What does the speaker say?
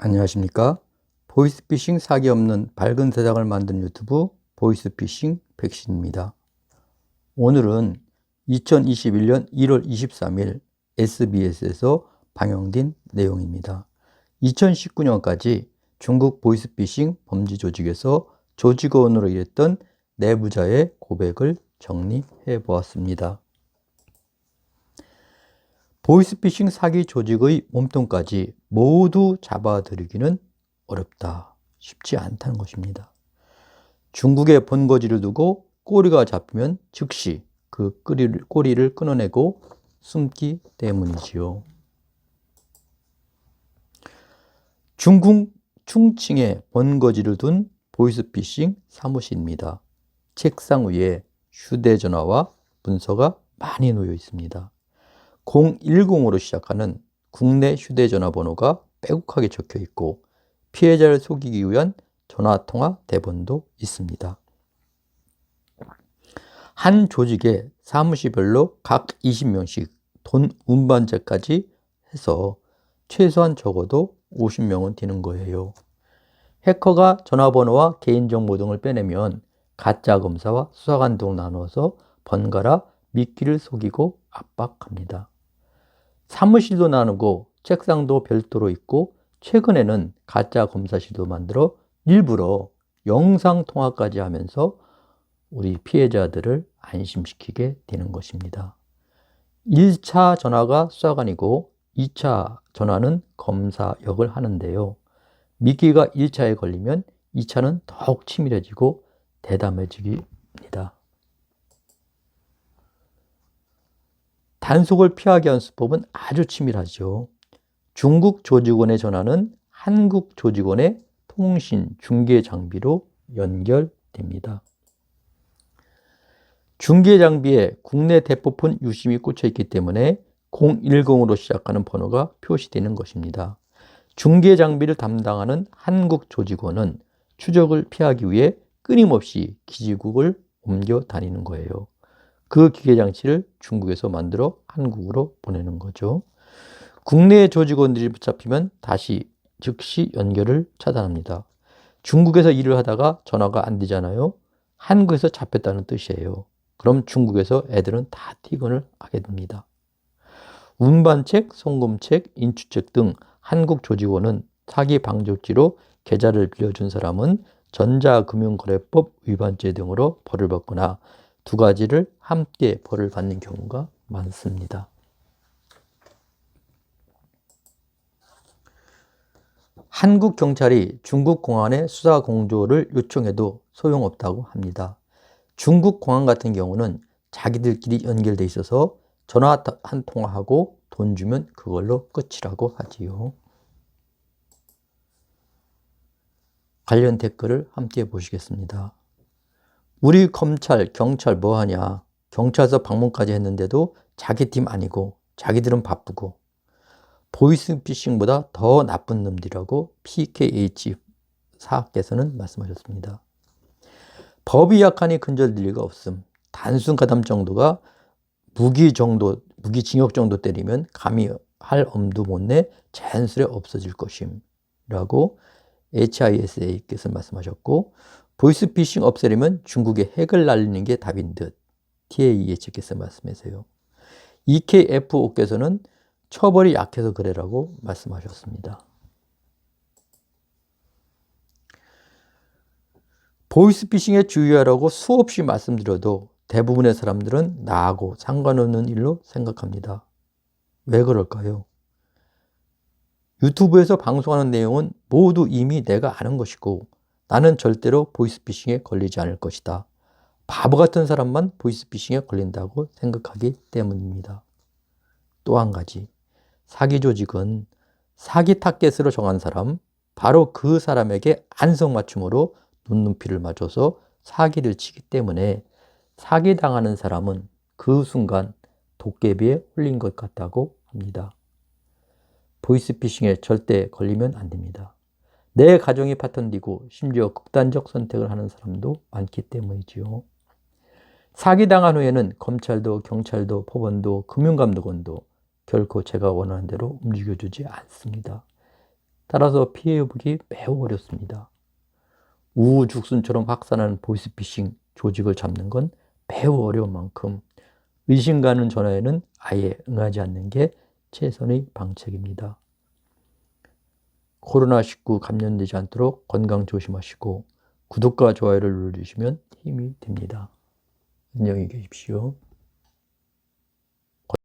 안녕하십니까. 보이스피싱 사기 없는 밝은 세상을 만드는 유튜브 보이스피싱 백신입니다. 오늘은 2021년 1월 23일 SBS에서 방영된 내용입니다. 2019년까지 중국 보이스피싱 범죄 조직에서 조직원으로 일했던 내부자의 고백을 정리해 보았습니다. 보이스피싱 사기 조직의 몸통까지 모두 잡아들이기는 어렵다. 쉽지 않다는 것입니다. 중국에 본거지를 두고 꼬리가 잡히면 즉시 그 꼬리를, 꼬리를 끊어내고 숨기 때문이지요. 중국 충칭에 번거지를 둔 보이스피싱 사무실입니다. 책상 위에 휴대전화와 문서가 많이 놓여 있습니다. 010으로 시작하는 국내 휴대전화 번호가 빼곡하게 적혀 있고 피해자를 속이기 위한 전화통화 대본도 있습니다. 한 조직에 사무실별로 각 20명씩 돈 운반제까지 해서 최소한 적어도 50명은 되는 거예요. 해커가 전화번호와 개인정보 등을 빼내면 가짜 검사와 수사관 등 나눠서 번갈아 미끼를 속이고 압박합니다. 사무실도 나누고 책상도 별도로 있고 최근에는 가짜 검사실도 만들어 일부러 영상 통화까지 하면서 우리 피해자들을 안심시키게 되는 것입니다. 1차 전화가 수사관이고 2차 전화는 검사 역을 하는데요. 미끼가 1차에 걸리면 2차는 더욱 치밀해지고 대담해지기입니다. 단속을 피하기 위한 수법은 아주 치밀하죠. 중국 조직원의 전화는 한국 조직원의 통신 중계 장비로 연결됩니다. 중계 장비에 국내 대포폰 유심이 꽂혀 있기 때문에 010으로 시작하는 번호가 표시되는 것입니다. 중계 장비를 담당하는 한국 조직원은 추적을 피하기 위해 끊임없이 기지국을 옮겨 다니는 거예요. 그 기계 장치를 중국에서 만들어 한국으로 보내는 거죠. 국내 조직원들이 붙잡히면 다시 즉시 연결을 차단합니다. 중국에서 일을 하다가 전화가 안 되잖아요. 한국에서 잡혔다는 뜻이에요. 그럼 중국에서 애들은 다 퇴근을 하게 됩니다. 운반책, 송금책, 인출책 등 한국 조직원은 사기 방조지로 계좌를 빌려준 사람은 전자금융거래법 위반죄 등으로 벌을 받거나 두 가지를 함께 벌을 받는 경우가 많습니다. 한국 경찰이 중국 공안에 수사 공조를 요청해도 소용없다고 합니다. 중국 공안 같은 경우는 자기들끼리 연결돼 있어서 전화 한 통화하고 돈 주면 그걸로 끝이라고 하지요. 관련 댓글을 함께 보시겠습니다. 우리 검찰, 경찰 뭐 하냐? 경찰서 방문까지 했는데도 자기 팀 아니고 자기들은 바쁘고 보이스피싱보다 더 나쁜 놈들이라고 PKH 사학께서는 말씀하셨습니다. 법이 약하니 근절될 리가 없음. 단순 가담 정도가 무기 정도, 무기 징역 정도 때리면 감히 할 엄두 못 내 자연스레 없어질 것임. 라고 HISA께서 말씀하셨고, 보이스피싱 없애려면 중국의 핵을 날리는 게 답인 듯 TAEH께서 말씀하세요. EKFO께서는 처벌이 약해서 그래라고 말씀하셨습니다. 보이스피싱에 주의하라고 수없이 말씀드려도 대부분의 사람들은 나하고 상관없는 일로 생각합니다. 왜 그럴까요? 유튜브에서 방송하는 내용은 모두 이미 내가 아는 것이고 나는 절대로 보이스피싱에 걸리지 않을 것이다. 바보 같은 사람만 보이스피싱에 걸린다고 생각하기 때문입니다. 또 한 가지, 사기 조직은 사기 타겟으로 정한 사람, 바로 그 사람에게 안성맞춤으로 눈높이를 맞춰서 사기를 치기 때문에 사기 당하는 사람은 그 순간 도깨비에 홀린 것 같다고 합니다. 보이스피싱에 절대 걸리면 안 됩니다. 내 가정이 파탄되고 심지어 극단적 선택을 하는 사람도 많기 때문이지요. 사기당한 후에는 검찰도 경찰도 법원도 금융감독원도 결코 제가 원하는 대로 움직여주지 않습니다. 따라서 피해 회복이 매우 어렵습니다. 우후죽순처럼 확산하는 보이스피싱 조직을 잡는 건 매우 어려운 만큼 의심 가는 전화에는 아예 응하지 않는 게 최선의 방책입니다. 코로나19 감염되지 않도록 건강 조심하시고 구독과 좋아요를 눌러주시면 힘이 됩니다. 안녕히 계십시오.